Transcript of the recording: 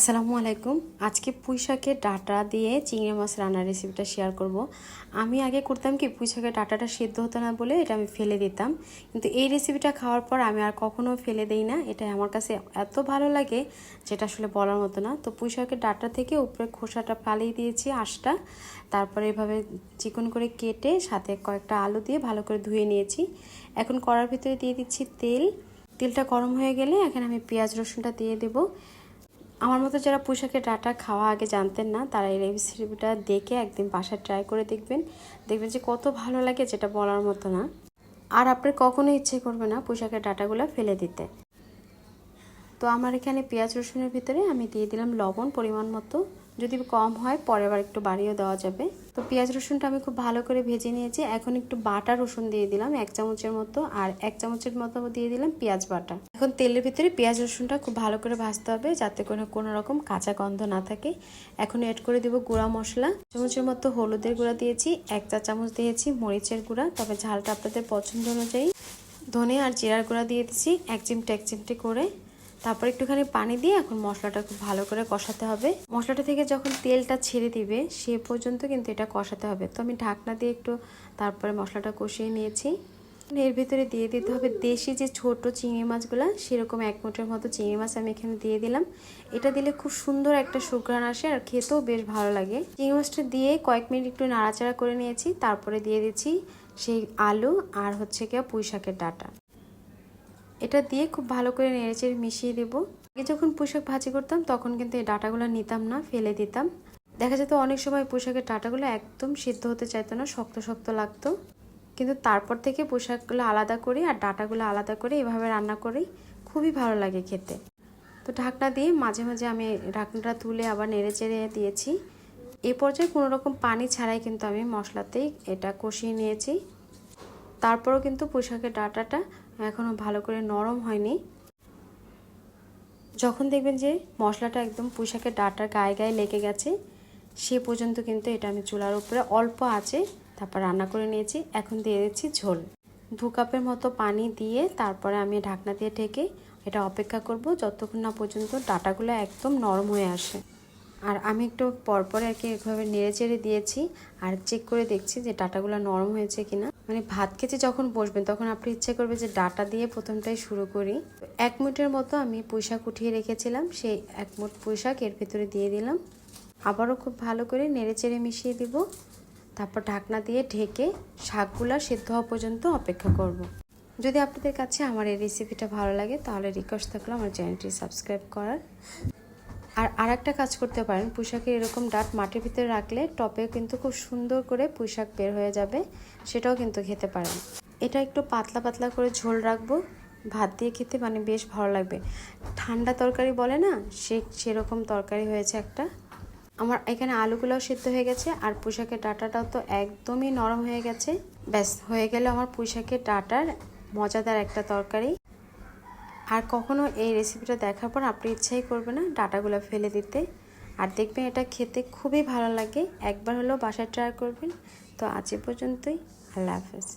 আসসালামু আলাইকুম। আজকে পুঁই শাকের ডাটা দিয়ে চিংড়ি মাছ রান্নার রেসিপিটা শেয়ার করব। আমি আগে করতাম কি পুঁই শাকের ডাটাটা সেদ্ধ হতো না বলে এটা আমি ফেলে দিতাম। কিন্তু এই রেসিপিটা খাওয়ার পর আমি আর কখনো ফেলে দেই না। এটা আমার কাছে এত ভালো লাগে, যেটা আসলে বলার মতো না। তো পুঁই শাকের ডাটা থেকে উপরে খোসাটা ফালিয়ে দিয়েছি আঁশটা। তারপরে এভাবে চিকন করে কেটে সাথে কয়েকটা আলু দিয়ে ভালো করে ধুয়ে নিয়েছি। এখন কড়ার ভিতরে দিয়ে দিচ্ছি তেল। তেলটা গরম হয়ে গেলে এখানে আমি পেঁয়াজ রসুনটা দিয়ে দেবো। আমার মতো যারা পোশাকের ডাটা খাওয়া আগে জানতেন না, তারা এই রেসিপিটা দেখে একদিন বাসায় ট্রাই করে দেখবেন। দেখবেন যে কত ভালো লাগে যেটা বলার মতো না। আর আপনার কখনো ইচ্ছে করবে না পোশাকের ডাটাগুলো ফেলে দিতে। তো আমার এখানে পেঁয়াজ রসুনের ভিতরে আমি দিয়ে দিলাম লবণ পরিমাণ মতো। যদি কম হয় পরে আবার একটু বাড়িয়ে দেওয়া যাবে। তো পেঁয়াজ রসুনটা আমি খুব ভালো করে ভেজে নিয়েছি। এখন একটু বাটা রসুন দিয়ে দিলাম, এক চামচের মতো, আর এক চামচের মতো দিয়ে দিলাম পেঁয়াজ বাটা। এখন তেলের ভিতরে পেঁয়াজ রসুনটা খুব ভালো করে ভাজতে হবে, যাতে কোনো কোনো রকম কাঁচা গন্ধ না থাকে। এখন অ্যাড করে দেবো গুঁড়া মশলা। চামচের মতো হলুদের গুঁড়া দিয়েছি, এক চা চামচ দিয়েছি মরিচের গুঁড়া, তবে ঝালটা আপনাদের পছন্দ অনুযায়ী। ধনে আর জিরার গুঁড়া দিয়ে দিচ্ছি এক চিমটে এক চিমটে করে। তারপর একটুখানি পানি দিয়ে এখন মশলাটা খুব ভালো করে কষাতে হবে। মশলাটা থেকে যখন তেলটা ছেড়ে দিবে, সে পর্যন্ত কিন্তু এটা কষাতে হবে। তো আমি ঢাকনা দিয়ে একটু তারপরে মশলাটা কষিয়ে নিয়েছি। এর ভিতরে দিয়ে দিতে হবে দেশি যে ছোট চিংড়ি মাছগুলো, সেরকম এক মুঠের মতো চিংড়ি মাছ আমি এখানে দিয়ে দিলাম। এটা দিলে খুব সুন্দর একটা সুঘ্রাণ আসে আর খেতেও বেশ ভালো লাগে। চিংড়ি মাছটা দিয়ে কয়েক মিনিট একটু নাড়াচাড়া করে নিয়েছি। তারপরে দিয়ে দিচ্ছি সেই আলু আর হচ্ছে গিয়ে পুঁই শাকের ডাটা। এটা দিয়ে খুব ভালো করে নেড়েচেড়ে মিশিয়ে দেবো। আগে যখন পোশাক ভাজি করতাম, তখন কিন্তু এই ডাটাগুলো নিতাম না, ফেলে দিতাম। দেখা যেত অনেক সময় পোশাকের ডাটাগুলো একদম সিদ্ধ হতে চাইতো না, শক্ত শক্ত লাগতো। কিন্তু তারপর থেকে পোশাকগুলো আলাদা করি আর ডাটাগুলো আলাদা করে এভাবে রান্না করি। খুবই ভালো লাগে খেতে। তো ঢাকনা দিয়ে মাঝে মাঝে আমি ঢাকনাটা তুলে আবার নেড়ে চেড়ে দিয়েছি। এ পর্যায়ে কোনো রকম পানি ছাড়াই কিন্তু আমি মশলাতেই এটা কষিয়ে নিয়েছি। তারপরও কিন্তু পোশাকের ডাটাটা এখনও ভালো করে নরম হয়নি। যখন দেখবেন যে মশলাটা একদম পোশাকের ডাটার গায়ে গায়ে লেগে গেছে, সে পর্যন্ত কিন্তু এটা আমি চুলার উপরে অল্প আছে তারপর রান্না করে নিয়েছি। এখন দিয়ে দিচ্ছি ঝোল। দু কাপের মতো পানি দিয়ে তারপরে আমি ঢাকনা দিয়ে ঢেকে এটা অপেক্ষা করব যতক্ষণ না পর্যন্ত ডাটাগুলো একদম নরম হয়ে আসে। আর আমি একটু পরপর আর কি এভাবে নেড়ে চেড়ে দিয়েছি আর চেক করে দেখছি যে ডাটাগুলো নরম হয়েছে কিনা। মানে ভাত খেতে যখন বসবেন, তখন আপনি ইচ্ছে করবে যে ডাটা দিয়ে প্রথমটাই শুরু করি। এক মিনিটের মতো আমি পুঁইশাক উঠিয়ে রেখেছিলাম, সেই এক মুঠ পুঁইশাক এর ভেতরে দিয়ে দিলাম। আবারও খুব ভালো করে নেড়ে চেড়ে মিশিয়ে দিব। তারপর ঢাকনা দিয়ে ঢেকে শাকগুলা সেদ্ধ হওয়া পর্যন্ত অপেক্ষা করব। যদি আপনাদের কাছে আমার এই রেসিপিটা ভালো লাগে, তাহলে রিকোয়েস্ট থাকল আমার চ্যানেলটি সাবস্ক্রাইব করার। আর আর একটা কাজ করতে পারেন পুঁশাকের এরকম ডাট মাটির ভিতরে রাখলে টপে কিন্তু খুব সুন্দর করে পুঁশাক বের হয়ে যাবে, সেটাও কিন্তু খেতে পারেন। এটা একটু পাতলা পাতলা করে ঝোল রাখব, ভাত দিয়ে খেতে মানে বেশ ভালো লাগবে। ঠান্ডা তরকারি বলে না, সে সেরকম তরকারি হয়েছে একটা। আমার এখানে আলুগুলোও সিদ্ধ হয়ে গেছে, আর পুঁশাকের ডাটাটাও তো একদমই নরম হয়ে গেছে। ব্যাস, হয়ে গেলে আমার পুঁশাকের ডাটার মজাদার একটা তরকারি। আর কখনো এই রেসিপিটা দেখার পর আপনি ইচ্ছাই করবে না ডাটাগুলো ফেলে দিতে। আর দেখবেন এটা খেতে খুবই ভালো লাগে। একবার হলেও বাসায় ট্রাই করবেন। তো আজ এ পর্যন্তই। আল্লাহ হাফেজ।